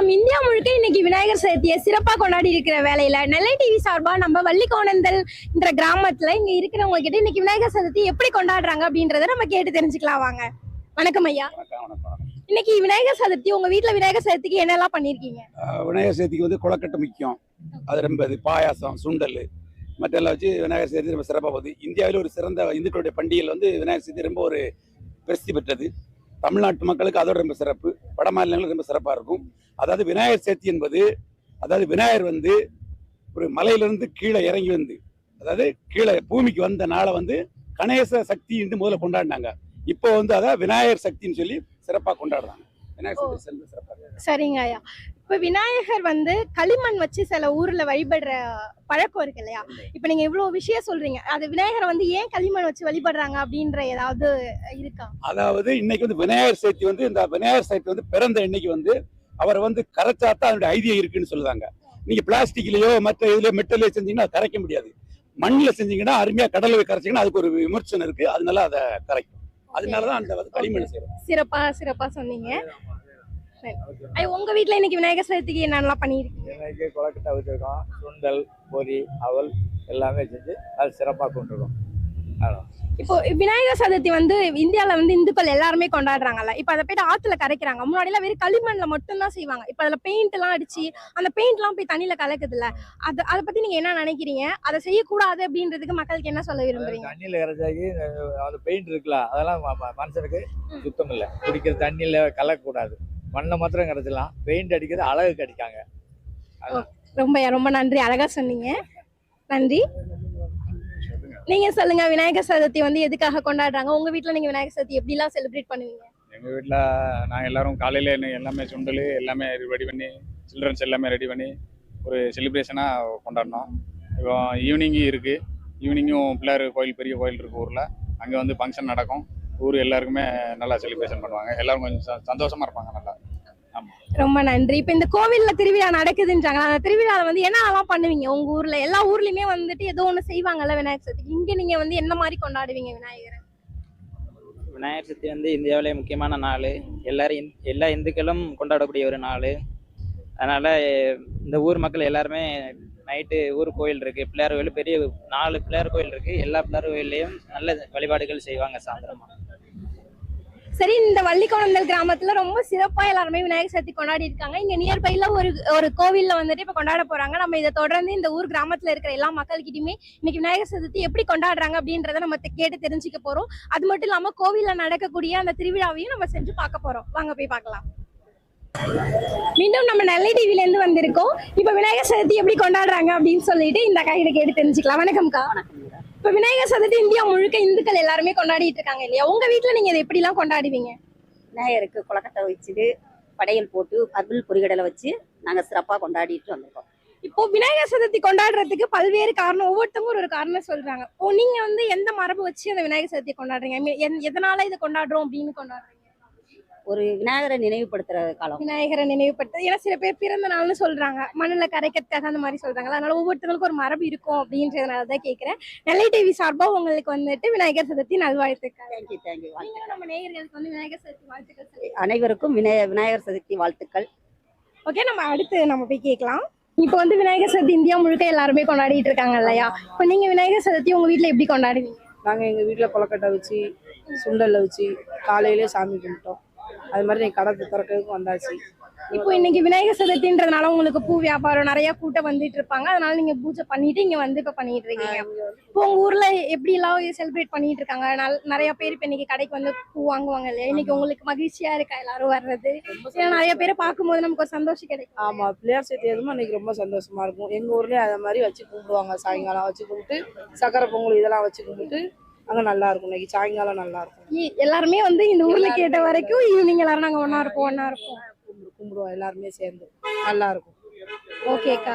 வணக்கம் இந்தியா முழுக்க இன்னைக்கு விநாயகர் சதுர்த்தியை சிறப்பா கொண்டாடி இருக்கிற வேலையில நெல்லை டிவி சார்பா நம்ம வள்ளிக்கோணந்தல் என்ற கிராமத்துல இங்க இருக்கிறவங்க கிட்ட இன்னைக்கு விநாயகர் சதுர்த்தி எப்படி கொண்டாடுறாங்க அப்படின்றத நம்ம கேட்டு தெரிஞ்சுக்கலாம் வாங்க. வணக்கம் ஐயா. இன்னைக்கு விநாயகர் சதுர்த்தி உங்க வீட்ல விநாயகர் சதுர்த்திக்கு என்னெல்லாம் பண்ணிருக்கீங்க விநாயகர் சதுர்த்திக்கு வந்து கொலக்கட்டை முக்கியம். அது ரொம்ப இது பாயாசம் சுண்டல் மற்றெல்லாம் வச்சு விநாயகர் சதுர்த்தி ரொம்ப சிறப்பாக போகுது. இந்தியாவில் ஒரு சிறந்த இந்துக்களுடைய பண்டிகையில் வந்து விநாயகர் சதுர்த்தி ரொம்ப ஒரு பிரசித்தி பெற்றது. தமிழ்நாட்டு மக்களுக்கு அதோட ரொம்ப சிறப்பு. வட மாநிலங்களுக்கு ரொம்ப சிறப்பாக இருக்கும். அதாவது விநாயகர் சதுர்த்தி என்பது அதாவது விநாயகர் வந்து ஒரு மலையிலிருந்து கீழே இறங்கி வந்து அதாவது கீழே பூமிக்கு வந்த நாளை வந்து கணேச சக்தி என்று முதல்ல கொண்டாடினாங்க. இப்போ வந்து அதை விநாயகர் சக்தின்னு சொல்லி சிறப்பாக கொண்டாடுறாங்க. விநாயகர் சிறந்த சிறப்பாக சரிங்க ஐயா. இப்ப விநாயகர் வந்து களிமண் வச்சு சில ஊர்ல வழிபடுற பழக்கம் இருக்கு இல்லையா? இப்ப நீங்க இவ்வளவு விஷயம் சொல்றீங்க. அது விநாயகரை வந்து ஏன் களிமண் வச்சு வழிபடுறாங்க அப்படின்ற ஏதாவது இருக்கா? அதாவது இன்னைக்கு வந்து விநாயகர் சதுர்த்தி வந்து இந்த விநாயகர் சதுர்த்தி வந்து பிறந்த இன்னைக்கு வந்து அவர் வந்து கரைச்சாத்தான் அதனுடைய ஐதியம் இருக்குன்னு சொல்லுவாங்க நீங்க பிளாஸ்டிக்லயோ மற்ற இதுலயோ மெட்டலையோ செஞ்சீங்கன்னா கரைக்க முடியாது. மண்ணில் செஞ்சீங்கன்னா அருமையா கடலை கரைச்சிங்கன்னா அதுக்கு ஒரு விமர்சனம் இருக்கு. அதனால அதை கரைக்கும். அதனாலதான் அந்த களிமண் செய்யறோம். சிறப்பா சிறப்பா சொன்னீங்க. உங்க வீட்ல இன்னைக்கு விநாயகர் சதுர்த்திக்கு என்னென்னலாம் பண்ணிருக்கீங்க இன்னைக்கு கொலக்கட்டை வச்சுருக்கோம் சுண்டல் பொரி அவல் எல்லாமே செஞ்சு அது சிறப்பாக கொண்டிருக்கோம். அவ்வளோ இப்போ விநாயகர் சதுர்த்தி வந்து இந்தியால வந்து இந்துக்கள் எல்லாருமே கொண்டாடுறாங்கல்ல. இப்போ அதை போயிட்டு ஆத்துல கரைக்கிறாங்க. முன்னாடி எல்லாம் வெறும் களிமண்ல மட்டும் தான் செய்வாங்க. இப்போ அதுல பெயிண்ட் எல்லாம் அடிச்சு அந்த பெயிண்ட் எல்லாம் போய் தண்ணியில கலக்குதுல்ல. அது அதை பத்தி நீங்க என்ன நினைக்கிறீங்க? அதை செய்யக்கூடாது அப்படின்றதுக்கு மக்களுக்கு என்ன சொல்ல விரும்புறீங்க? தண்ணியில் இறச்சாக்கி அந்த பெயிண்ட் இருக்குல்ல அதெல்லாம் மனுஷனுக்கு சுத்தம் இல்லை குடிக்கிற தண்ணியில் கலக்கக்கூடாது. மண்ணை மாத்திரம் கிடச்சிடலாம் பெயிண்ட் அடிக்கிறது அழகுக்கு அடிக்காங்க. ரொம்ப ரொம்ப நன்றி. அழகா சொன்னீங்க. நன்றி. நீங்க சொல்லுங்க விநாயகர் சதுர்த்தி வந்து எதுக்காக கொண்டாடுறாங்க? உங்க வீட்ல நீங்க விநாயகர் சதுர்த்தி எப்படி எல்லாம் செலிப்ரேட் பண்ணுவீங்க? எங்கள் வீட்டில் நாங்க எல்லாரும் காலையில் எல்லாமே சுண்டல் எல்லாமே ரெடி பண்ணி சில்ட்ரன்ஸ் எல்லாமே ரெடி பண்ணி ஒரு செலிப்ரேஷனாக கொண்டாடினோம். இப்போ ஈவினிங்கும் இருக்குது ஈவினிங்கும் பிள்ளையார் கோயில் பெரிய கோயில் இருக்கு ஊரில். அங்கே வந்து ஃபங்க்ஷன் நடக்கும். ஊர் எல்லாருக்குமே நல்லா செலிப்ரேஷன் பண்ணுவாங்க. எல்லாரும் கொஞ்சம் ச- சந்தோஷமா இருப்பாங்க நல்லா. ரொம்ப நன்றி. இப்ப இந்த கோவில்ல திருவிழா நடக்குதுன்றாங்க அந்த திருவிழால வந்து என்னெல்லாம் பண்ணுவீங்க? உங்க ஊர்ல எல்லா ஊர்லயுமே வந்துட்டு ஏதோ ஒண்ணு செய்வாங்கல்ல விநாயகர் சதுர்த்தி. இங்க நீங்க வந்து என்ன மாதிரி கொண்டாடுவீங்க விநாயகரை? விநாயகர் சதுர்த்தி வந்து இந்தியாவிலே முக்கியமான நாள். எல்லாரும் எல்லா இந்துக்களும் கொண்டாடக்கூடிய ஒரு நாள். அதனால இந்த ஊர் மக்கள் எல்லாருமே நைட்டு ஊர் கோயில் இருக்கு. பிள்ளையார் கோயில் பெரிய நாலு பிள்ளையார் கோயில் இருக்கு. எல்லா பிள்ளையார் கோயில்லையும் நல்ல வழிபாடுகள் செய்வாங்க சாயந்தரமா. சரி இந்த வள்ளிக்கோணந்தல் கிராமத்துல ரொம்ப சிறப்பா எல்லாருமே விநாயகர் சதுர்த்தி கொண்டாடி இருக்காங்க. இங்க நியர்பைல ஒரு ஒரு கோவில்ல வந்துட்டு இப்ப கொண்டாட போறாங்க. நம்ம இதை தொடர்ந்து இந்த ஊர் கிராமத்துல இருக்கிற எல்லா மக்கள்கிட்டயுமே இன்னைக்கு விநாயகர் சதுர்த்தி எப்படி கொண்டாடுறாங்க அப்படின்றத நம்ம கேட்டு தெரிஞ்சுக்க போறோம். அது மட்டும் இல்லாம கோவில்ல நடக்கக்கூடிய அந்த திருவிழாவையும் நம்ம செஞ்சு பார்க்க போறோம். வாங்க போய் பார்க்கலாம். மீண்டும் நம்ம நெல்லை டிவில இருந்து வந்திருக்கோம். இப்ப விநாயகர் சதுர்த்தி எப்படி கொண்டாடுறாங்க அப்படின்னு சொல்லிட்டு இந்த கையில கேட்டு தெரிஞ்சுக்கலாம். வணக்கம்க்கா. இப்ப விநாயகர் சதுர்த்தி இந்தியா முழுக்க இந்துக்கள் எல்லாருமே கொண்டாடிட்டு இருக்காங்க இல்லையா? உங்க வீட்ல நீங்க இதை எப்படி எல்லாம் கொண்டாடுவீங்க? விநாயகருக்கு கொலக்கட்டை வச்சுட்டு படையல் போட்டு அருள் பொரிகடலை வச்சு நாங்கள் சிறப்பாக கொண்டாடிட்டு வந்திருக்கோம். இப்போ விநாயகர் சதுர்த்தி கொண்டாடுறதுக்கு பல்வேறு காரணம் ஒவ்வொருத்தவங்க ஒரு ஒரு காரணம் சொல்றாங்க. இப்போ நீங்க வந்து எந்த மரபு வச்சு அந்த விநாயகர் சதுர்த்தி கொண்டாடுறீங்க? எதனால இதை கொண்டாடுறோம் அப்படின்னு கொண்டாடுறீங்க? ஒரு விநாயகரை நினைவுபடுத்துற காலம். விநாயகரை நினைவுபடுத்த ஏன்னா சில பேர் பிறந்த நாள்னு சொல்றாங்க. மண்ணுல கரைக்கிறதுக்காக அந்த மாதிரி சொல்றாங்க அதனால ஒவ்வொருத்தவங்களுக்கும் ஒரு மரபு இருக்கும் அப்படின்றதுனால தான் கேட்கிறேன் நெல்லை டிவி சார்பா உங்களுக்கு வந்துட்டு விநாயகர் சதுர்த்தி நல்வாழ்த்துக்கள் தேங்க்யூ தேங்க்யூ நீங்க நம்ம நேயர்களுக்கு வந்து விநாயகர் சதுர்த்தி வாழ்த்துக்கள் அனைவருக்கும் விநாய விநாயகர் சதுர்த்தி வாழ்த்துக்கள். ஓகே நம்ம அடுத்து நம்ம போய் கேட்கலாம். இப்போ வந்து விநாயகர் சதுர்த்தி இந்தியா முழுக்க எல்லாருமே கொண்டாடிட்டு இருக்காங்க இல்லையா? இப்போ நீங்க விநாயகர் சதுர்த்தி உங்க வீட்ல எப்படி கொண்டாடுவீங்க? நாங்கள் எங்கள் வீட்டில் கொலக்கட்டை வச்சு சுண்டலில் வச்சு காலையிலே சாமி கும்பிட்டோம். அது மாதிரி நீ கடை திறக்கிறதுக்கு வந்தாச்சு. இப்போ இன்னைக்கு விநாயகர் சதுர்த்தின்றதுனால உங்களுக்கு பூ வியாபாரம் நிறைய கூட்டம் வந்துட்டு இருப்பாங்க. அதனால நீங்க பூஜை பண்ணிட்டு இங்க வந்து இப்ப பண்ணிட்டு இருக்கீங்க. இப்போ உங்க ஊர்ல எப்படி எல்லாம் செலிப்ரேட் பண்ணிட்டு இருக்காங்க? நிறைய பேர் இப்ப இன்னைக்கு கடைக்கு வந்து பூ வாங்குவாங்க இல்லையா? இன்னைக்கு உங்களுக்கு மகிழ்ச்சியா இருக்கா எல்லாரும் வர்றது? நிறைய பேரை பார்க்கும்போது நமக்கு ஒரு சந்தோஷம் கிடைக்கும். ஆமாம் பிள்ளையார் சேர்த்து எதுவும் அன்றைக்கி ரொம்ப சந்தோஷமா இருக்கும். எங்கள் ஊர்லேயே அதை மாதிரி வச்சு கும்பிடுவாங்க. சாயங்காலம் வச்சு கும்பிட்டு சக்கரை பொங்கல் இதெல்லாம் வச்சு கும்பிட்டு அங்கே நல்லா இருக்கும் இன்னைக்கு சாயங்காலம் நல்லா இருக்கும் இ- எல்லாருமே வந்து இந்த ஊர்ல கேட்ட வரைக்கும் ஈவினிங் எல்லாரும் நாங்க ஒண்ணா இருப்போம் ஒண்ணா இருப்போம். கும்பிடு கும்பிடுவோம். எல்லாருமே சேர்ந்து. நல்லா இருக்கும் ஓகேக்கா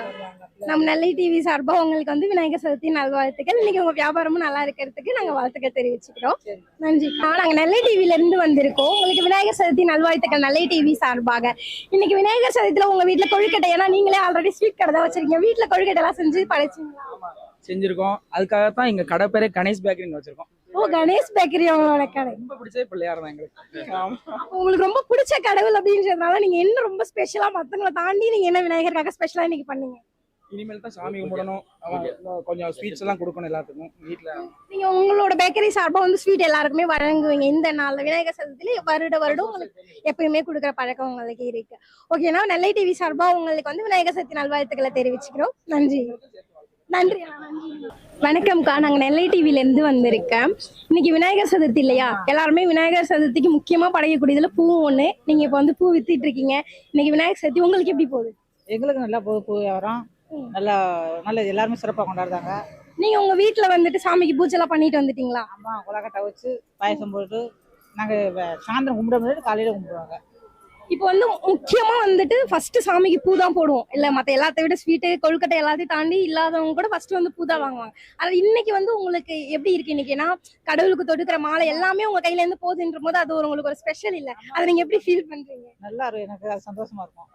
நம்ம நெல்லை டிவி சார்பா உங்களுக்கு வந்து விநாயகர் சதுர்த்தி நல்வாழ்த்துக்கள். இன்னைக்கு உங்க வியாபாரமும் நல்லா இருக்கிறதுக்கு நாங்க வாழ்த்துக்கள் தெரிவிச்சுக்கிறோம். நன்றி. நாங்க நெல்லை டிவில இருந்து வந்திருக்கோம். உங்களுக்கு விநாயகர் சதுர்த்தி நல்வாழ்த்துக்கள் நெல்லை டிவி சார்பாக. இன்னைக்கு விநாயகர் சதுர்த்தியில உங்க வீட்ல கொழுக்கட்டை ஏன்னா நீங்களே ஆல்ரெடி ஸ்வீட் கடை தான் வச்சிருக்கீங்க. வீட்ல கொழுக்கட்டை எல்லாம் செஞ்சு படைச்சிங்களா? செஞ்சிருக்கோம். அதுக்காக தான் எங்க கடை பேரே கணேஷ் பேக்கரிங்க வச்சிருக்கோம். ஓ கணேஷ் பேக்கரி உங்களோட கடை. ரொம்ப பிடிச்ச பிள்ளையார் தான் எங்களுக்கு உங்களுக்கு ரொம்ப பிடிச்ச கடவுள் அப்படின்றதுனால நீங்க என்ன ரொம்ப ஸ்பெஷலா மத்தவங்களை தாண்டி நீங்க என்ன விநாயகருக்காக ஸ்பெஷலா இன்னைக்கு பண்ணீங்க? இனிமேல் தான் சாமி கும்பிடணும். கொஞ்சம் ஸ்வீட்ஸ் எல்லாம் கொடுக்கணும் எல்லாத்துக்கும் வீட்ல. நீங்க உங்களோட பேக்கரி சார்பா வந்து ஸ்வீட் எல்லாருக்குமே வழங்குவீங்க. இந்த நாள்ல விநாயகர் சதுர்த்தியில வருட வருடம் உங்களுக்கு எப்பயுமே கொடுக்குற பழக்கம் உங்களுக்கு இருக்கு. ஓகேனா நெல்லை டிவி சார்பா உங்களுக்கு வந்து விநாயகர் சதுர்த்தி நல்வாழ்த்துக்களை தெரிவிச்சுக்கிறோம். நன்றி. நன்றி வணக்கம்க்கா. நாங்க நெல்லை டிவில இருந்து வந்திருக்கேன் இன்னைக்கு விநாயகர் சதுர்த்தி இல்லையா? எல்லாருமே விநாயகர் சதுர்த்திக்கு முக்கியமா படைக்கக்கூடியதுல பூ ஒண்ணு. நீங்க இப்ப வந்து பூ வித்துட்டு இருக்கீங்க. இன்னைக்கு விநாயகர் சதுர்த்தி உங்களுக்கு எப்படி போகுது? எங்களுக்கு நல்லா போகுது பூ வியாபாரம். நல்லா நல்ல எல்லாருமே சிறப்பாக கொண்டாடுறாங்க. நீங்க உங்க வீட்ல வந்துட்டு சாமிக்கு பூஜை எல்லாம் பண்ணிட்டு வந்துட்டீங்களா? அம்மா கொலக்கட்டை வச்சு பாயசம் போட்டு நாங்கள் சாயந்தரம் கும்பிட முடியாது காலையில் கும்பிடுவாங்க. இப்போ வந்து முக்கியமா வந்துட்டு ஃபர்ஸ்ட் சாமிக்கு பூ தான் போடுவோம். இல்ல மத்த எல்லாத்த விட ஸ்வீட்டு கொழுக்கட்டை எல்லாத்தையும் தாண்டி இல்லாதவங்க கூட ஃபர்ஸ்ட் வந்து பூ தான் வாங்குவாங்க. அது இன்னைக்கு வந்து உங்களுக்கு எப்படி இருக்கு இன்னைக்கு? ஏன்னா கடவுளுக்கு தொடுக்கிற மாலை எல்லாமே உங்க கையில இருந்து போகுதுன்ற போது அது ஒரு உங்களுக்கு ஒரு ஸ்பெஷல் இல்ல. அதை நீங்க எப்படி ஃபீல் பண்றீங்க? நல்லா இருக்கும். எனக்கு சந்தோஷமா இருக்கும்.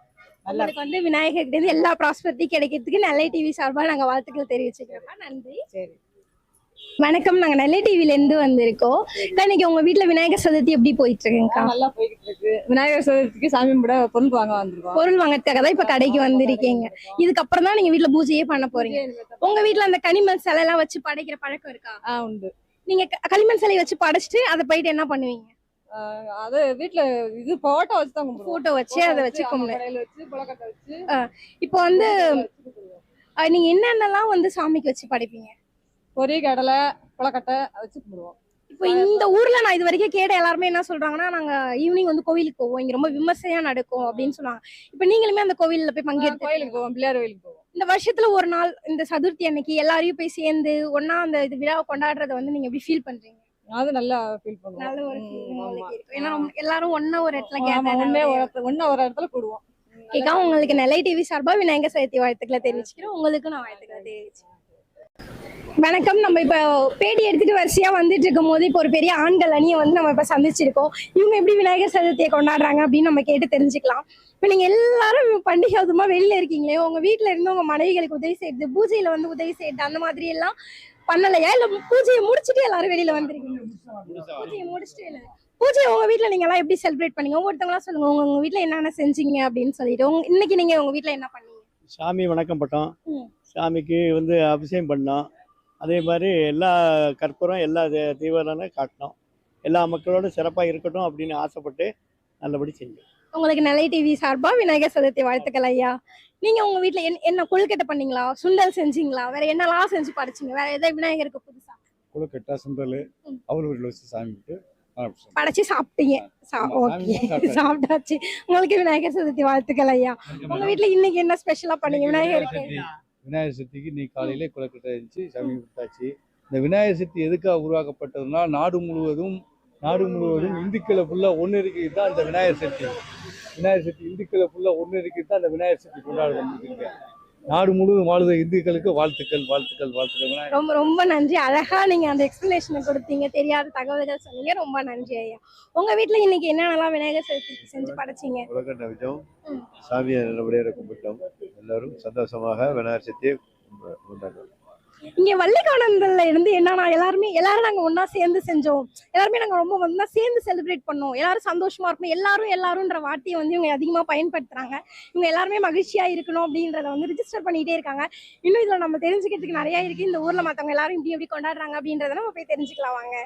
உங்களுக்கு வந்து விநாயகர் கிட்ட இருந்து எல்லா ப்ராஸ்பரிட்டி கிடைக்கிறதுக்கு நெல்லை டிவி சார்பா நாங்க வாழ்த்துக்கள் தெரிவிச்சுக்கிறோம்? நன்றி. சரி. வணக்கம். நாங்க நெல்லை டிவில இருந்து வந்திருக்கோம் இன்னைக்கு உங்க வீட்ல விநாயகர் சதுர்த்தி எப்படி போயிட்டு இருக்குங்கக்கா நல்லா போய்கிட்டு இருக்கு விநாயகர் சதுர்த்திக்கு சாமி கும்பிட பொருள் வாங்க வந்திருக்கோம். பொருள் வாங்கறதுக்காக தான் இப்ப கடைக்கு வந்திருக்கீங்க. இதுக்கப்புறம் தான் நீங்க வீட்ல பூஜையே பண்ண போறீங்க. உங்க வீட்ல அந்த கனிமண் சிலை எல்லாம் வச்சு படைக்கிற பழக்கம் இருக்கா? ஆ உண்டு. நீங்க களிமண் சிலை வச்சு படைச்சிட்டு அதை போயிட்டு என்ன பண்ணுவீங்க? அது வீட்ல இது போட்டோ வச்சு தான் போட்டோ வச்சு அதை வச்சு ஆமா, கும்பிடு. கடையில வச்சு புழக்கட்டை வச்சு இப்போ வந்து நீங்க என்னென்னலாம் வந்து சாமிக்கு வச்சு படைப்பீங்க? பொரி கடலை புழக்கட்டை அதை வச்சு கும்பிடுவோம். இப்போ இந்த ஊர்ல நான் இது வரைக்கும் கேட்ட எல்லாருமே என்ன சொல்றாங்கன்னா நாங்க ஈவினிங் வந்து கோவிலுக்கு போவோம். இங்க ரொம்ப விமர்சையா நடக்கும் அப்படின்னு சொல்லுவாங்க. இப்போ நீங்களுமே அந்த கோவில்ல போய் ஆஹ் பங்கேற்று கோயிலுக்கு போவோம். பிள்ளையார் கோயிலுக்கு போவோம். இந்த வருஷத்துல ஒரு நாள் இந்த சதுர்த்தி அன்னைக்கு எல்லாரையும் போய் சேர்ந்து ஒண்ணா அந்த இது விழாவை கொண்டாடுறத வந்து நீங்க எப்படி ஃபீல் பண்றீங்க? அது நல்லா ஃபீல் பண்ணுவோம். நல்ல ஒரு ஏன்னா எல்லாரும் ஒண்ணா ஒரு இடத்துல ஆமா, gather ஒண்ணே ஒரு. இடத்துல கூடுவோம். கேக்கா உங்களுக்கு நெல்லை டிவி சார்பா விநாயகர் சதுர்த்தி வாழ்த்துக்களை தெரிவிச்சுக்கிறோம். உங்களுக்கு நான் வாழ்த்துக்களை தெரிவிச்சுக்கிறேன். வணக்கம். நம்ம இப்ப பேட்டி எடுத்துட்டு வரிசையா வந்துட்டு இருக்கும் போது இப்போ ஒரு பெரிய ஆண்கள் அணியை வந்து நம்ம இப்ப சந்திச்சிருக்கோம். இவங்க எப்படி விநாயகர் சதுர்த்தியை கொண்டாடுறாங்க அப்படின்னு நம்ம கேட்டு தெரிஞ்சுக்கலாம். இப்ப நீங்க எல்லாரும் பண்டிகை அதுமா வெளியில இருக்கீங்களே உங்க வீட்ல இருந்து உங்க மனைவிகளுக்கு உதவி செய்யறது பூஜையில வந்து உதவி செய்யறது அந்த மாதிரி எல்லாம் பண்ணலையா? இல்ல பூஜையை முடிச்சிட்டு எல்லாரும் வெளியில வந்திருக்கீங்க பூஜையை முடிச்சிட்டு இல்ல பூஜை உங்க வீட்ல நீங்க எல்லாம் எப்படி செலிப்ரேட் பண்ணீங்க? ஒவ்வொருத்தவங்களா சொல்லுங்க. உங்க உங்க வீட்ல என்னென்ன செஞ்சீங்க அப்படின்னு சொல்லிட்டு. இன்னைக்கு நீங்க உங்க வீட்ல என்ன பண்ணீங்க? சாமி வணக்கம் பட்டோம். சாமிக்கு வந்து அபிஷேகம் பண்ணோம். அதே மாதிரி எல்லா கற்பூரம் எல்லா தீ- தீபாவளியும் காட்டினோம். எல்லா மக்களோடும் சிறப்பாக இருக்கட்டும் அப்படின்னு ஆசைப்பட்டு நல்லபடி செஞ்சோம். உங்களுக்கு நெல்லை டிவி சார்பா விநாயகர் சதுர்த்தி வாழ்த்துக்கள் ஐயா. நீங்க உங்க வீட்ல என்ன என்ன கொழுக்கட்டை பண்ணீங்களா? சுண்டல் செஞ்சீங்களா? வேற என்னெல்லாம் செஞ்சு படைச்சீங்க? வேற எதாவது விநாயகருக்கு புதுசா? குளக்கட்டா சுண்டல். அவர் வீட்டில் வச்சு சாமி விட்டு. படைச்சு சாப்பிட்டீங்க. ஓகே. சாப்பிட்டாச்சு. உங்களுக்கு விநாயகர் சதுர்த்தி வாழ்த்துக்கள் ஐயா. உங்க வீட்ல இன்னைக்கு என்ன ஸ்பெஷலா பண்ணீங்க விநாயகருக்கு? விநாயகர் சதுர்த்திக்கு நீ காலையிலே குளக்கட்டை இருந்துச்சு சாமி விட்டாச்சு இந்த விநாயகர் சதுர்த்தி எதுக்காக உருவாக்கப்பட்டதுன்னா நாடு முழுவதும் நாடு முழுவதும் இந்துக்களை ஃபுல்லாக ஒன்று இருக்கிறது தான் இந்த விநாயகர் சதுர்த்தி. விநாயகர் சதுர்த்தி இந்துக்களை ஃபுல்லாக ஒன்று இருக்கிறது தான் இந்த விநாயகர் சதுர்த்தி கொண்டாட வந்துருக்கீங்க நாடு முழுவதும் வாழுத இந்துக்களுக்கு வாழ்த்துக்கள் வாழ்த்துக்கள் வாழ்த்துக்கள். ரொம்ப ரொம்ப நன்றி. அழகா நீங்க அந்த எக்ஸ்பிளனேஷனை கொடுத்தீங்க. தெரியாத தகவல்கள் சொன்னீங்க. ரொம்ப நன்றி ஐயா. உங்க வீட்ல இன்னைக்கு என்னென்னலாம் விநாயகர் சதுர்த்திக்கு செஞ்சு படைச்சீங்க? குளக்கட்டை வச்சோம் ம். சாமியை நல்லபடியாக கும்பிட்டோம். எல்லாரும் சந்தோஷமாக விநாயகர் சதுர்த்தியை கொண்டாடுறோம். இங்க வள்ளிக்கானந்தல்ல இருந்து என்னன்னா எல்லாருமே எல்லாரும் நாங்க ஒண்ணா சேர்ந்து செஞ்சோம். எல்லாருமே நாங்க ரொம்ப ஒண்ணா சேர்ந்து செலிப்ரேட் பண்ணோம். எல்லாரும் சந்தோஷமா இருக்கணும் எல்லாரும் எல்லாரும்ன்ற வார்த்தையை வந்து இவங்க அதிகமா பயன்படுத்துறாங்க. இவங்க எல்லாருமே மகிழ்ச்சியா இருக்கணும் அப்படின்றத வந்து ரிஜிஸ்டர் பண்ணிட்டே இருக்காங்க. இன்னும் இதுல நம்ம தெரிஞ்சுக்கிறதுக்கு நிறைய இருக்கு. இந்த ஊர்ல மத்தவங்க எல்லாரும் இப்படி எப்படி கொண்டாடுறாங்க அப்படின்றத நம்ம போய் தெரிஞ்சுக்கலாம் வாங்க.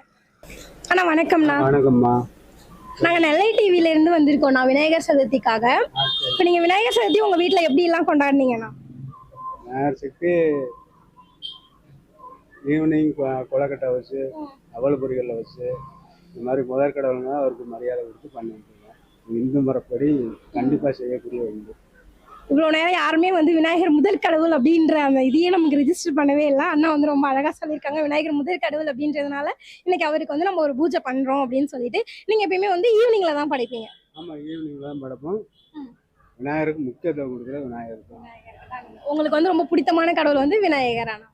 அண்ணா வணக்கம்ண்ணா. வணக்கம்மா. நாங்க நெல்லை டிவில இருந்து வந்திருக்கோம் நான் விநாயகர் சதுர்த்திக்காக. இப்ப நீங்க விநாயகர் சதுர்த்தி உங்க வீட்ல எப்படி எல்லாம் கொண்டாடுனீங்கண்ணா ஈவினிங் கொலக்கட்டை வச்சு அவல் பொரிகளில் வச்சு இந்த மாதிரி முதற் கடவுளுங்க அவருக்கு மரியாதை கொடுத்து பண்ணிட்டுருங்க இந்து முறைப்படி கண்டிப்பாக செய்யக்கூடிய ஒன்று. இவ்வளவு நேரம் யாருமே வந்து விநாயகர் முதல் கடவுள் அப்படின்ற அந்த இதையே நமக்கு ரெஜிஸ்டர் பண்ணவே இல்லை. அண்ணா வந்து ரொம்ப அழகா சொல்லியிருக்காங்க விநாயகர் முதல் கடவுள் அப்படின்றதுனால இன்னைக்கு அவருக்கு வந்து நம்ம ஒரு பூஜை பண்றோம் அப்படின்னு சொல்லிட்டு நீங்க எப்பயுமே வந்து ஈவினிங்ல தான் படைப்பீங்க. ஆமாம் ஈவினிங் தான் படைப்போம். விநாயகருக்கு முக்கியத்துவம் கொடுக்குற விநாயகர் தான். உங்களுக்கு வந்து ரொம்ப பிடித்தமான கடவுள் வந்து விநாயகர் அண்ணா.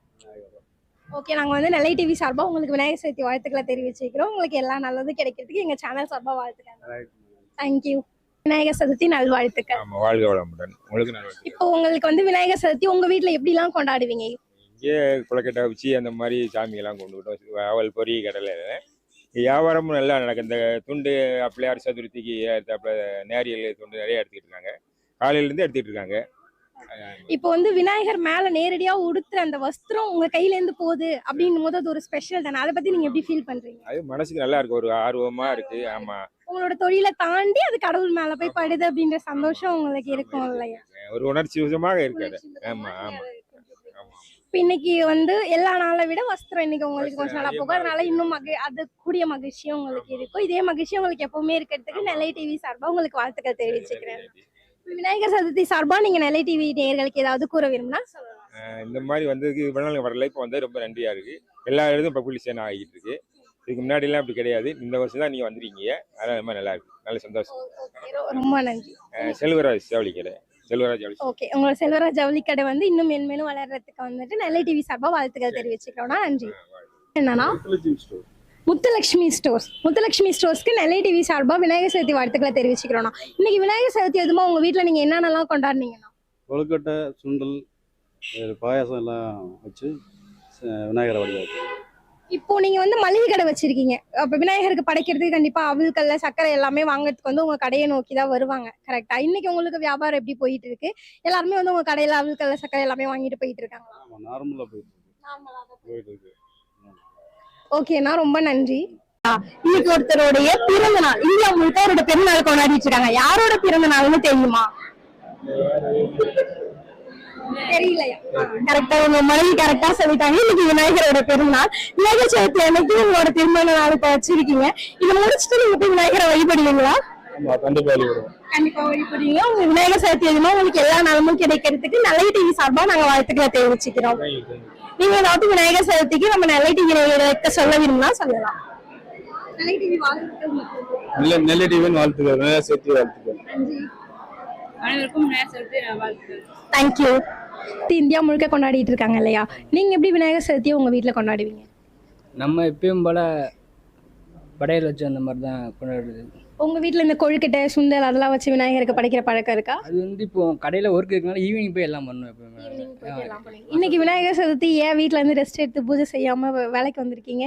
ஓகே நாங்க வந்து நெல்லை டிவி சார்பா உங்களுக்கு விநாயகர் சதுர்த்தி வாழ்த்துக்களை தெரிவிச்சுக்கிறோம். உங்களுக்கு எல்லா நல்லதும் கிடைக்கிறதுக்கு எங்க சேனல் சார்பா வாழ்த்துக்கள். தேங்க்யூ விநாயகர் சதுர்த்தி நல்வாழ்த்துக்கள். வாழ்க வளமுடன். உங்களுக்கு இப்போ உங்களுக்கு வந்து விநாயகர் சதுர்த்தி உங்க வீட்ல எப்படி எல்லாம் கொண்டாடுவீங்க? சதுர்த்திக்கே குளக்கட்டை வச்சு அந்த மாதிரி சாமியெல்லாம் கும்பிட்டுக்கிட்டோம். அவல் பொரி கடலை. வியாபாரமும் நல்லா நடக்கும் இந்த துண்டு பிள்ளையார் சதுர்த்திக்கு நேரியல் துண்டு நிறைய எடுத்துக்கிட்டு இருக்காங்க. காலையிலேருந்து எடுத்துக்கிட்டு இருக்காங்க. இப்போ வந்து விநாயகர் மேல நேரடியா உடுத்துற அந்த வஸ்திரம் உங்க கையில இருந்து போகுது அப்படின்னும் போது அது ஒரு ஸ்பெஷல் தானே? அதை பத்தி நீங்க எப்படி ஃபீல் பண்றீங்க? அது மனசுக்கு நல்லா இருக்கு ஒரு ஆர்வமா இருக்கு. ஆமா. உங்களோட தொழிலை தாண்டி அது கடவுள் மேல போய் படுது அப்படின்ற சந்தோஷம் உங்களுக்கு இருக்கும் இல்லையா? ஒரு உணர்ச்சி விஷயமாக இருக்கு அது. ஆமா ஆமா. இன்னைக்கு வந்து எல்லா நாளை விட வஸ்திரம் இன்னைக்கு உங்களுக்கு கொஞ்சம் நல்லா போகும். அதனால இன்னும் மகி அது கூடிய மகிழ்ச்சியும் உங்களுக்கு இருக்கும். இதே மகிழ்ச்சி உங்களுக்கு எப்பவுமே இருக்கிறதுக்கு நெல்லை டிவி சார்பா உங்களுக்கு வாழ்த்துக்கள் தெரிவிச்சுக்கிறேன். விநாயகர் சதுர்த்தி சார்பா நீங்க நெல்லை டிவி நேயர்களுக்கு ஏதாவது கூற விரும்பினா இந்த மாதிரி வந்ததுக்கு இவ்வளவு வரல. இப்போ வந்து ரொம்ப நன்றியா இருக்கு. எல்லா இடத்தும் பப்ளிஷன் ஆகிட்டு இருக்கு. இதுக்கு முன்னாடி எல்லாம் அப்படி கிடையாது. இந்த வருஷம் தான் நீங்க வந்திருக்கீங்க. அதனால ரொம்ப நல்லா இருக்கு. நல்ல சந்தோஷம். ரொம்ப நன்றி. செல்வராஜ் ஜவுளி கடை செல்வராஜ் ஜவுளி ஓகே. உங்களோட செல்வராஜ் ஜவுளி கடை வந்து இன்னும் மென்மேலும் வளர்றதுக்கு வந்துட்டு நெல்லை டிவி சார்பா வாழ்த்துக்கள் தெரிவிச்சுக்கிறோம்னா நன்றி. என்னன்னா? முத்துலட்சுமி ஸ்டோர்ஸ். முத்துலட்சுமி ஸ்டோர்ஸ்க்கு நெல்லை டிவி சார்பா விநாயகர் சதுர்த்தி வாழ்த்துக்களை தெரிவிச்சுக்கிறோம்னா இன்னைக்கு விநாயகர் சதுர்த்தி எதுமா உங்க வீட்ல நீங்க என்னென்னலாம் கொண்டாடுனீங்கன்னா கொழுக்கட்டை சுண்டல் பாயாசம் எல்லாம் வச்சு விநாயகரை வழிபாடு. இப்போ நீங்க வந்து மளிகை கடை வச்சிருக்கீங்க. அப்ப விநாயகருக்கு படைக்கிறதுக்கு கண்டிப்பா அவில் கல்ல சக்கரை எல்லாமே வாங்குறதுக்கு வந்து உங்க கடையை நோக்கி தான் வருவாங்க. கரெக்டா இன்னைக்கு உங்களுக்கு வியாபாரம் எப்படி போயிட்டு இருக்கு? எல்லாருமே வந்து உங்க கடையில அவில் கல்ல சக்கரை எல்லாமே வாங்கிட்டு போயிட்டு இருக்காங்களா? ஆமாம் நார்மலாக போயிட்டு இருக்கு. போயிட்டு இருக்கு. ஓகேண்ணா ரொம்ப நன்றி. இன்னைக்கு ஒருத்தருடைய பிறந்த நாள் இந்தியா முழுக்க அவரோட பிறந்தநாள் கொண்டாடிட்டு இருக்காங்க யாரோட பிறந்த நாள்னு தெரியுமா? தெரியலையா? கரெக்டா உங்க மனைவி கரெக்டா சொல்லிட்டாங்க. இன்னைக்கு விநாயகரோட பிறந்தநாள். விநாயகர் சதுர்த்தி அன்னைக்கு உங்களோட திருமண நாள் இப்ப வச்சிருக்கீங்க. இதை முடிச்சுட்டு நீங்க போய் விநாயகரை வழிபடுவீங்களா? கண்டிப்பா வழிபடுவீங்க. உங்க விநாயகர் சதுர்த்தி எதுமா உங்களுக்கு எல்லா நலமும் கிடைக்கிறதுக்கு நல்ல டிவி சார்பா நாங்க வாழ்த்துக்களை தெரிவிச்சுக்கிறோம். நீங்க ஏதாவது விநாயகர் சதுர்த்திக்கு நம்ம நெல்லை டிவி நேயர்களுக்கு சொல்ல விரும்பினா சொல்லலாம். நெல்லை டிவி வாழ்த்துக்கள் நல்ல டிவின் வாழ்த்துக்கள் விநாயகர் சதுர்த்தி வாழ்த்துக்கள். அனைவருக்கும் விநாயகர் சதுர்த்தி வாழ்த்துக்கள். தேங்க்யூ இந்தியா முழுக்க கொண்டாடிட்டு இருக்காங்க இல்லையா? நீங்க எப்படி விநாயகர் சதுர்த்தியை உங்க வீட்ல கொண்டாடுவீங்க? நம்ம எப்பயும் போல படையல் வச்சு அந்த மாதிரி தான் கொண்டாடுறது. உங்க வீட்ல இந்த கொழுக்கட்டை சுண்டல் அதெல்லாம் வச்சு விநாயகருக்கு படைக்கிற பழக்கம் இருக்கா? அது வந்து இப்போ கடையில் ஒர்க் இருக்கனால ஈவினிங் போய் எல்லாம் எப்பவுமே. இன்னைக்கு விநாயகர் சதுர்த்தி ஏன் வீட்ல இருந்து ரெஸ்ட் எடுத்து பூஜை செய்யாம வேலைக்கு வந்திருக்கீங்க?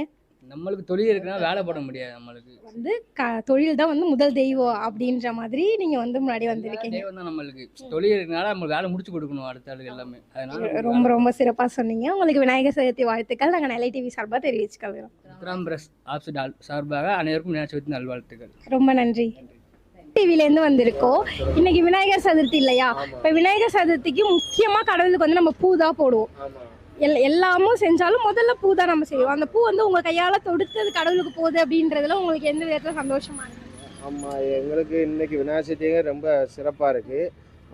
நம்மளுக்கு தொழில் இருக்குன்னா வேலை போட முடியாது நம்மளுக்கு. வந்து க தொழில் தான் வந்து முதல் தெய்வம் அப்படின்ற மாதிரி நீங்க வந்து முன்னாடி வந்திருக்கீங்க. தேவை தான் நம்மளுக்கு. தொழில் இருக்கனால நம்மளுக்கு வேலை முடிச்சு கொடுக்கணும் அடுத்த ஆளுக்கு எல்லாமே. அதனால ரொம்ப ரொம்ப சிறப்பா சொன்னீங்க. உங்களுக்கு விநாயகர் சதுர்த்தி வாழ்த்துக்கள். நாங்க நெல்லை டிவி சார்பா தெரிவிச்சுக்கிறோம் உத்தராம் பிரஸ் ஆப்ஸ் சார்பாக அனைவருக்கும் விநாயகர் சதுர்த்தி நல்வாழ்த்துக்கள். ரொம்ப நன்றி. டிவில இருந்து வந்திருக்கோம். இன்னைக்கு விநாயகர் சதுர்த்தி இல்லையா? இப்ப விநாயகர் சதுர்த்திக்கு முக்கியமா கடவுளுக்கு வந்து நம்ம பூ தான் போடுவோம். எல் எல்லாமும் செஞ்சாலும் முதல்ல பூ தான் நம்ம செய்வோம். அந்த பூ வந்து உங்க கையால தொடுத்தது கடவுளுக்கு போகுது அப்படின்றதுல உங்களுக்கு எந்த விதத்துல சந்தோஷமா இருக்குது ஆமாம் எங்களுக்கு இன்னைக்கு விநாயகர் சதுர்த்திங்க ரொம்ப சிறப்பாக இருக்குது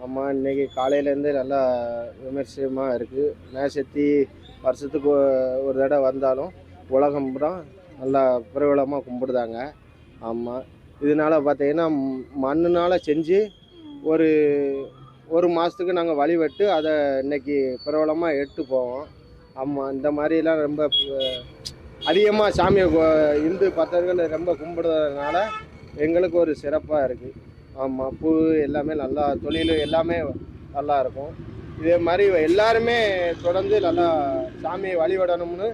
ஆமாம் இன்னைக்கு காலையிலேருந்து நல்லா விமர்சனமாக இருக்குது விநாயகர் சதுர்த்தி வருஷத்துக்கு ஒரு தடவை வந்தாலும் உலகம் பூரா நல்லா பிரபலமாக கும்பிடுதாங்க. ஆமாம் இதனால பார்த்தீங்கன்னா மண்ணுனால் செஞ்சு ஒரு ஒரு மாதத்துக்கு நாங்கள் வழிபட்டு அதை இன்னைக்கு பிரபலமாக எடுத்து போவோம். ஆமாம் இந்த மாதிரிலாம் ரொம்ப அதிகமாக சாமியை இந்து பக்தர்கள் ரொம்ப கும்பிடுறதுனால எங்களுக்கு ஒரு சிறப்பாக இருக்குது ஆமாம் பூ எல்லாமே நல்லா தொழில் எல்லாமே நல்லா இருக்கும். இதே மாதிரி எல்லாருமே தொடர்ந்து நல்லா சாமியை வழிபடணும்னு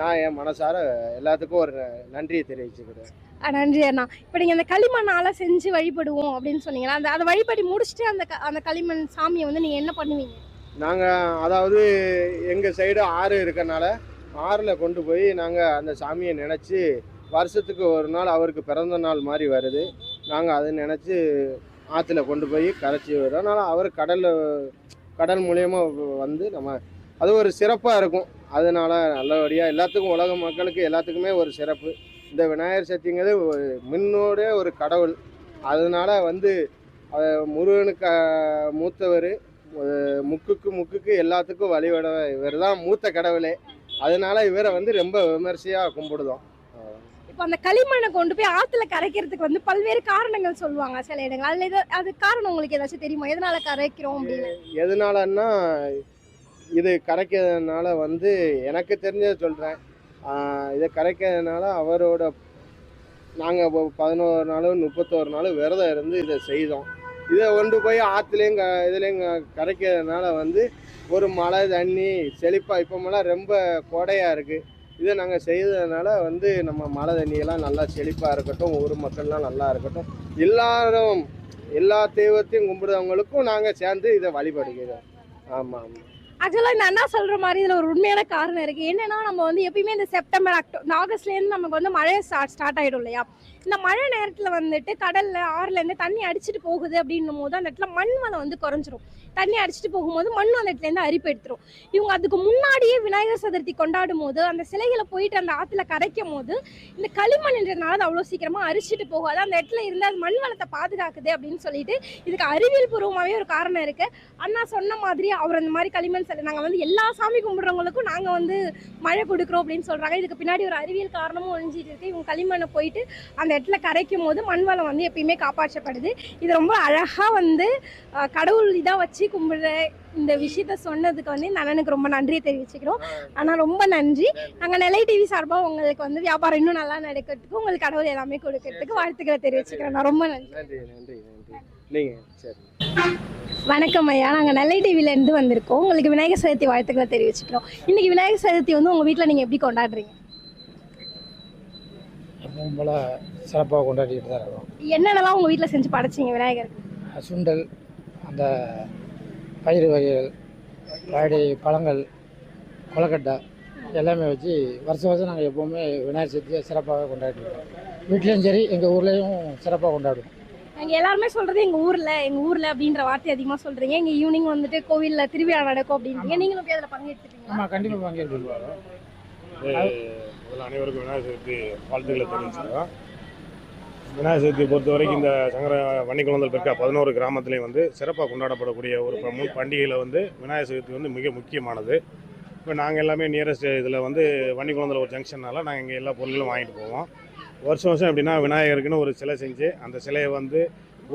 நான் என் மனசார எல்லாத்துக்கும் ஒரு நன்றியை தெரிவிச்சுக்கிறேன். நன்றி அண்ணா. இப்போ நீங்கள் அந்த களிமண்ணால் செஞ்சு வழிபடுவோம் அப்படின்னு சொன்னீங்களா அந்த அதை வழிபடி முடிச்சுட்டு அந்த அந்த களிமண் சாமியை வந்து நீங்கள் என்ன பண்ணுவீங்க? நாங்கள் அதாவது எங்கள் சைடு ஆறு இருக்கனால ஆறில் கொண்டு போய் நாங்கள் அந்த சாமியை நினச்சி வருஷத்துக்கு ஒரு நாள் அவருக்கு பிறந்த நாள் மாதிரி வருது. நாங்கள் அதை நினச்சி ஆற்றுல கொண்டு போய் கரைச்சி வரோம் அதனால் அவர் கடலில் கடல் மூலயமா வந்து நம்ம அது ஒரு சிறப்பாக இருக்கும். அதனால் நல்லபடியாக எல்லாத்துக்கும் உலக மக்களுக்கு எல்லாத்துக்குமே ஒரு சிறப்பு. இந்த விநாயகர் சதுர்த்திங்கிறது ஒரு முன்னோடைய ஒரு கடவுள். அதனால வந்து முருகனுக்கு மூத்தவர் முக்குக்கு முக்குக்கு எல்லாத்துக்கும் வழிபட இவர் தான் மூத்த கடவுளே. அதனால இவரை வந்து ரொம்ப விமர்சையாக கும்பிடுதோம். இப்போ அந்த களிமண்ணை கொண்டு போய் ஆத்துல கரைக்கிறதுக்கு வந்து பல்வேறு காரணங்கள் சொல்லுவாங்க சில இடங்கள். அதுல எது அது காரணம் உங்களுக்கு ஏதாச்சும் தெரியுமா? எதனால கரைக்கிறோம் அப்படின்னு? எதனாலன்னா இது கரைக்கிறதுனால வந்து எனக்கு தெரிஞ்சதை சொல்கிறேன் இதை கரைக்கிறதுனால அவரோட நாங்கள் பதினோரு நாள் முப்பத்தோரு நாள் விரதம் இருந்து இதை செய்தோம். இதை கொண்டு போய் ஆற்றுலேயும் க இதுலேயும் க- கரைக்கிறதுனால வந்து ஒரு மழை தண்ணி செழிப்பாக இப்போமெல்லாம் ரொம்ப கோடையாக இருக்குது இதை நாங்கள் செய்ததுனால வந்து நம்ம மழை தண்ணியெல்லாம் நல்லா செழிப்பாக இருக்கட்டும் ஊர் மக்கள்லாம் நல்லா இருக்கட்டும். எல்லாரும் எல்லா தெய்வத்தையும் கும்பிடுறவங்களுக்கும் நாங்கள் சேர்ந்து இதை வழிபடுகிறோம். ஆமாம் ஆமாம் ஆக்சுவலாக இந்த அண்ணா சொல்கிற மாதிரி இதில் ஒரு உண்மையான காரணம் இருக்குது என்னன்னா நம்ம வந்து எப்பயுமே இந்த செப்டம்பர் அக்டோ ஆகஸ்ட்லேருந்து நமக்கு வந்து மழை ஸ்டார்ட் ஸ்டார்ட் ஆயிடும் இல்லையா? இந்த மழை நேரத்தில் வந்துட்டு கடலில் ஆறுலேருந்து தண்ணி அடிச்சிட்டு போகுது அப்படின்னும் போது அந்த இடத்துல மண் வளம் வந்து குறைஞ்சிரும். தண்ணி அடிச்சிட்டு போகும்போது மண் அந்த இடத்துல இருந்து அரிப்பு எடுத்துரும். இவங்க அதுக்கு முன்னாடியே விநாயகர் சதுர்த்தி கொண்டாடும் போது அந்த சிலைகளை போயிட்டு அந்த ஆற்றுல கரைக்கும் போது இந்த களிமண்ன்றதுனால அது அவ்வளோ சீக்கிரமாக அரிச்சிட்டு போகாது. அந்த இடத்துல இருந்து அது மண் வளத்தை பாதுகாக்குது அப்படின்னு சொல்லிட்டு இதுக்கு அறிவியல் பூர்வமாகவே ஒரு காரணம் இருக்கு. அண்ணா சொன்ன மாதிரி அவர் அந்த மாதிரி களிமண் சிலை நாங்கள் வந்து எல்லா சாமி கும்பிட்றவங்களுக்கும் நாங்கள் வந்து மழை கொடுக்குறோம் அப்படின்னு சொல்கிறாங்க இதுக்கு பின்னாடி ஒரு அறிவியல் காரணமும் ஒழிஞ்சிட்டு இருக்கு. இவங்க களிமண்ணை போயிட்டு அந்த இடத்துல கரைக்கும் போது மண் வளம் வந்து எப்பயுமே காப்பாற்றப்படுது. இது ரொம்ப அழகாக வந்து கடவுள் இதாக வச்சு கும்பிடுற இந்த விஷயத்த சொன்னதுக்கு வந்து இந்த அண்ணனுக்கு ரொம்ப நன்றியை தெரிவிச்சுக்கிறோம். ஆனால் ரொம்ப நன்றி. நாங்கள் நெல்லை டிவி சார்பாக உங்களுக்கு வந்து வியாபாரம் இன்னும் நல்லா நடக்கிறதுக்கு உங்களுக்கு கடவுள் எல்லாமே கொடுக்கறதுக்கு வாழ்த்துக்களை தெரிவிச்சுக்கிறேன். நான் ரொம்ப நன்றி. நன்றி நன்றி நன்றி. நீங்கள் சரி. வணக்கம் ஐயா. நாங்கள் நெல்லை டிவில இருந்து வந்திருக்கோம். உங்களுக்கு விநாயகர் சதுர்த்தி வாழ்த்துக்களை தெரிவிச்சுக்கிறோம். இன்னைக்கு விநாயகர் சதுர்த்தி வந்து உங்கள் வீட்டில் நீங்கள் எப்படி கொண்டாடுறீங்க? எப்பவும் போல் சிறப்பாக கொண்டாடிட்டு தான் இருக்கோம். என்னென்னலாம் உங்கள் வீட்டில் செஞ்சு படைச்சிங்க விநாயகர் சுண்டல் அந்த பயிறு வகைகள் வாழை பழங்கள் கொலக்கட்டை எல்லாமே வச்சு வருஷம் வருஷம் நாங்கள் எப்போவுமே விநாயகர் சதுர்த்தியை சிறப்பாக இருக்கோம். வீட்லேயும் சரி எங்கள் ஊர்லேயும் சிறப்பாக கொண்டாடுவோம். எங்கள் எல்லாருமே சொல்கிறது எங்கள் ஊரில் எங்கள் ஊரில் அப்படின்ற வார்த்தை அதிகமாக சொல்கிறீங்க இங்கே ஈவினிங் வந்துட்டு கோவிலில் திருவிழா நடக்கும் அப்படின்றீங்க. நீங்களும் போய் அதில் பங்கெடுத்துட்டீங்க ஆமாம் கண்டிப்பாக முதல்ல அனைவருக்கும் விநாயகர் சதுர்த்தி வாழ்த்துக்களை தெரிவிச்சுக்கிறோம். விநாயகர் சதுர்த்தியை பொறுத்த வரைக்கும் இந்த சங்கர வன்னிக்குளந்தல் பெருக்கா பதினோரு கிராமத்துலேயும் வந்து சிறப்பாக கொண்டாடப்படக்கூடிய ஒரு முன் பண்டிகையில் வந்து விநாயகர் சதுர்த்தி வந்து மிக முக்கியமானது. இப்போ நாங்கள் எல்லாமே நியரஸ்ட் இதில் வந்து வன்னிக்குளந்தல் ஒரு ஜங்ஷனால நாங்கள் இங்கே எல்லா பொருட்களும் வாங்கிட்டு போவோம். வருஷம் வருஷம் எப்படின்னா விநாயகருக்குன்னு ஒரு சிலை செஞ்சு அந்த சிலையை வந்து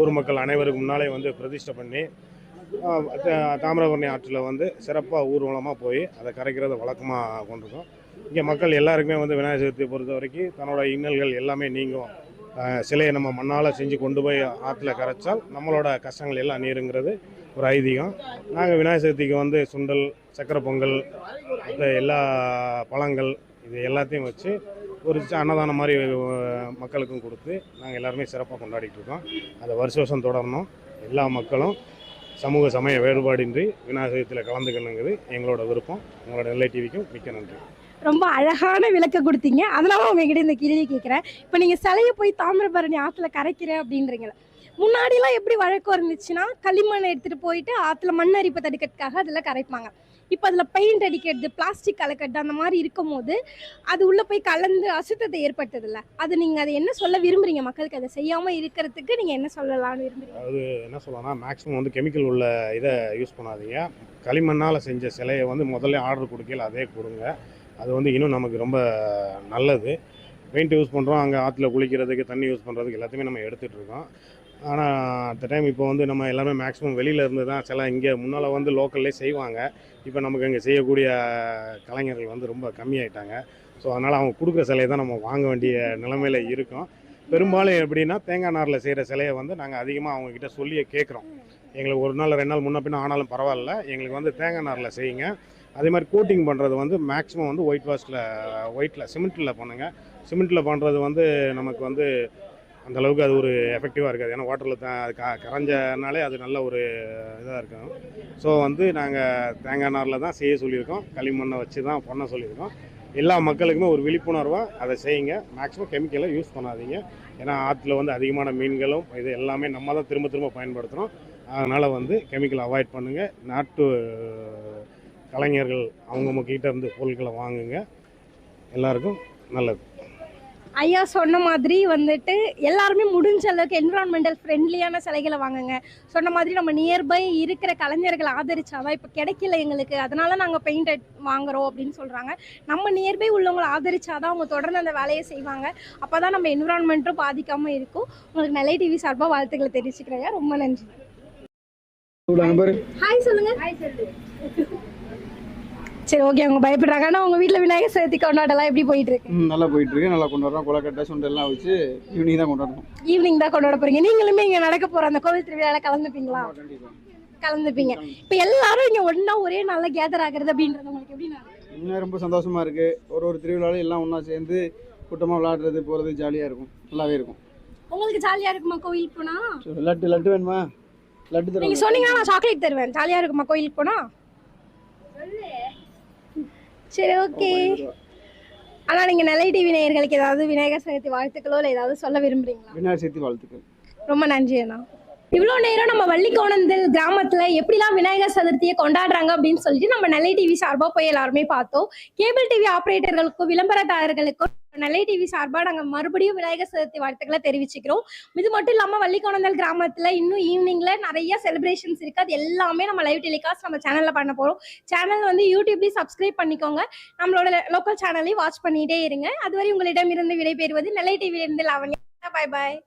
ஊர் மக்கள் அனைவருக்கு முன்னாலே வந்து பிரதிஷ்டை பண்ணி தாமிரபரணி ஆற்றில் வந்து சிறப்பாக ஊர்வலமாக போய் அதை கரைக்கிறத வழக்கமாக கொண்டிருக்கோம். இங்கே மக்கள் எல்லாருக்குமே வந்து விநாயகர் சதுர்த்தியை பொறுத்த வரைக்கும் தன்னோட இன்னல்கள் எல்லாமே நீங்கும். சிலையை நம்ம மண்ணால் செஞ்சு கொண்டு போய் ஆற்றுல கரைச்சால் நம்மளோட கஷ்டங்கள் எல்லாம் நீருங்கிறது ஒரு ஐதீகம். நாங்கள் விநாயகர் சதுர்த்திக்கு வந்து சுண்டல் சக்கரை பொங்கல் எல்லா பழங்கள் இது எல்லாத்தையும் வச்சு ஒரு அன்னதானம் மாதிரி மக்களுக்கும் கொடுத்து நாங்கள் எல்லாருமே சிறப்பாக கொண்டாடிட்டு இருக்கோம். அதை வருஷ வருஷம் தொடரணும். எல்லா மக்களும் சமூக சமய வேறுபாடின்றி விநாயகர் சதுர்த்தியில் கலந்துக்கணுங்கிறது எங்களோட விருப்பம். உங்களோட எல்ஐ டிவிக்கும் மிக்க நன்றி. ரொம்ப அழகான விளக்க கொடுத்தீங்க. அதனால உங்ககிட்ட இந்த கேள்வி கேட்குறேன். இப்போ நீங்கள் சிலையை போய் தாமிரபரணி ஆற்றுல கரைக்கிறேன் அப்படின்றீங்களே முன்னாடிலாம் எப்படி வழக்கம் இருந்துச்சுன்னா களிமண் எடுத்துகிட்டு போயிட்டு ஆற்றுல மண் அரிப்பை தடுக்கிறதுக்காக அதில் கரைப்பாங்க. இப்போ அதில் பெயிண்ட் அடிக்கிறது பிளாஸ்டிக் கலக்கிறது அந்த மாதிரி இருக்கும் போது அது உள்ளே போய் கலந்து அசுத்தத்தை ஏற்படுத்துதில்ல. அது நீங்கள் அதை என்ன சொல்ல விரும்புறீங்க? மக்களுக்கு அதை செய்யாமல் இருக்கிறதுக்கு நீங்கள் என்ன சொல்லலாம்னு விரும்புகிறீங்க அது என்ன சொல்லலாம் மேக்ஸிமம் வந்து கெமிக்கல் உள்ள இதை யூஸ் பண்ணாதீங்க. களிமண்ணால் செஞ்ச சிலையை வந்து முதல்ல ஆர்டர் கொடுக்கல அதே கொடுங்க. அது வந்து இன்னும் நமக்கு ரொம்ப நல்லது. பெயிண்ட் யூஸ் பண்ணுறோம் அங்கே ஆற்றுல குளிக்கிறதுக்கு தண்ணி யூஸ் பண்ணுறதுக்கு எல்லாத்தையுமே நம்ம எடுத்துகிட்டு இருக்கோம். ஆனால் அட் டைம் இப்போ வந்து நம்ம எல்லாமே மேக்ஸிமம் வெளியில் இருந்து தான் சில இங்கே முன்னால் வந்து லோக்கல்லே செய்வாங்க. இப்போ நமக்கு இங்கே செய்யக்கூடிய கலைஞர்கள் வந்து ரொம்ப கம்மியாயிட்டாங்க. ஸோ அதனால் அவங்க கொடுக்குற சிலையை தான் நம்ம வாங்க வேண்டிய நிலமையில் இருக்கோம். பெரும்பாலும் எப்படின்னா தேங்காய் நாரில் செய்கிற சிலையை வந்து நாங்கள் அதிகமாக அவங்கக்கிட்ட சொல்லியே கேட்குறோம். எங்களுக்கு ஒரு நாள் ரெண்டு நாள் முன்ன பின்ன ஆனாலும் பரவாயில்ல. எங்களுக்கு வந்து தேங்காய் நாரில் செய்யுங்க. அதே மாதிரி கோட்டிங் பண்ணுறது வந்து மேக்ஸிமம் வந்து ஒயிட் வாஷில் ஒயிட்டில் சிமெண்ட்டில் பண்ணுங்கள் சிமெண்ட்டில் பண்ணுறது வந்து நமக்கு வந்து அந்தளவுக்கு அது ஒரு எஃபெக்டிவாக இருக்காது. ஏன்னா வாட்டரில் தான் அது க கரைஞ்சனாலே அது நல்ல ஒரு இதாக இருக்கும். ஸோ வந்து நாங்கள் தேங்காய் நாரில் தான் செய்ய சொல்லியிருக்கோம். களிமண்ணை வச்சு தான் பண்ண சொல்லியிருக்கோம். எல்லா மக்களுக்குமே ஒரு விழிப்புணர்வாக அதை செய்யுங்க. மேக்ஸிமம் கெமிக்கலை யூஸ் பண்ணாதீங்க. ஏன்னா ஆற்றுல வந்து அதிகமான மீன்களும் இது எல்லாமே நம்ம தான் திரும்ப திரும்ப பயன்படுத்துகிறோம் அதனால் வந்து கெமிக்கல் அவாய்ட் பண்ணுங்கள் நாட்டு கலைஞர்கள் அவங்க கிட்ட இருந்து பொருட்களை வாங்குங்க. எல்லாருக்கும் நல்லது. ஐயா சொன்ன மாதிரி வந்துட்டு எல்லாருமே முடிஞ்ச அளவுக்கு என்விரான்மெண்டல் ஃப்ரெண்ட்லியான சிலைகளை வாங்குங்க. சொன்ன மாதிரி நம்ம நியர்பை இருக்கிற கலைஞர்களை ஆதரிச்சாதான் இப்போ கிடைக்கல எங்களுக்கு. அதனால நாங்கள் பெயிண்ட் வாங்குறோம் அப்படின்னு சொல்கிறாங்க நம்ம நியர்பை உள்ளவங்களை ஆதரிச்சாதான் அவங்க தொடர்ந்து அந்த வேலையை செய்வாங்க. அப்போ தான் நம்ம என்விரான்மெண்ட்டும் பாதிக்காமல் இருக்கும். உங்களுக்கு நெல்லை டிவி சார்பாக வாழ்த்துக்களை தெரிவிச்சுக்கிறேன் ரொம்ப நன்றி. ஹாய் சொல்லுங்க. ஹாய் சொல்லுங்க. சரி ஓகே அவங்க பயப்படுறாங்க. ஆனா உங்க வீட்ல விநாயகர் சதுர்த்தி கொண்டாடலாம். எப்படி போயிட்டு இருக்கு ம் நல்லா போயிட்டு இருக்கு நல்லா கொண்டாடுறோம். கொலக்கட்டை சுண்டெல்லாம் வச்சு ஈவினிங் தான் கொண்டாடுறோம். ஈவினிங் தான் கொண்டாட போறீங்க. நீங்களுமே இங்க நடக்க போற அந்த கோவில் திருவிழால கலந்துப்பீங்களா? கலந்துப்பீங்க. இப்ப எல்லாரும் இங்க ஒண்ணா ஒரே நாள்ல கேதர் ஆகுறது அப்படின்றது உங்களுக்கு எப்படி இன்னும் ரொம்ப சந்தோஷமா இருக்கு. ஒரு ஒரு திருவிழாலும் எல்லாம் ஒன்றா சேர்ந்து கூட்டமாக விளையாடுறது போகிறது ஜாலியாக இருக்கும். நல்லாவே இருக்கும். உங்களுக்கு ஜாலியா இருக்குமா கோயில் போனா? சரி, லட்டு லட்டு வேணுமா? லட்டு தருவாங்க. சொன்னீங்கன்னா நான் சாக்லேட் தருவேன். ஜாலியா இருக்குமா கோயிலுக்கு போனா? சரி ஓகே ஆனா நீங்க நெல்லை டிவி நேயர்களுக்கு ஏதாவது விநாயகர் சதுர்த்தி வாழ்த்துக்களோ இல்ல ஏதாவது சொல்ல விரும்புறீங்களா? விநாயகர் சதுர்த்தி வாழ்த்துக்கள். ரொம்ப நன்றி அண்ணா. இவ்வளோ நேரம் நம்ம வள்ளிக்கோணந்தல் கிராமத்துல எப்படிலாம் விநாயகர் சதுர்த்தியை கொண்டாடுறாங்க அப்படின்னு சொல்லிட்டு நம்ம நெல்லை டிவி சார்பா போய் எல்லாருமே பார்த்தோம். கேபிள் டிவி ஆபரேட்டர்களுக்கும் விளம்பரதாரர்களுக்கும் நெல்லை டிவி சார்பா நாங்க மறுபடியும் விநாயகர் சதுர்த்தி வாழ்த்துக்களை தெரிவிச்சுக்கிறோம். இது மட்டும் இல்லாம வள்ளிக்கோணந்தல் கிராமத்துல இன்னும் ஈவினிங்ல நிறைய செலிப்ரேஷன்ஸ் இருக்கு. அது எல்லாமே நம்ம லைவ் டெலிகாஸ்ட் நம்ம சேனல்ல பண்ண போறோம். சேனல் வந்து யூடியூப்லயும் சப்ஸ்கிரைப் பண்ணிக்கோங்க. நம்மளோட லோக்கல் சேனலையும் வாட்ச் பண்ணிட்டே இருங்க. அதுவரை உங்களிடம் இருந்து விடைபெறுவது நெல்லை டிவியிலிருந்து லாவண்யா. பாய் பாய்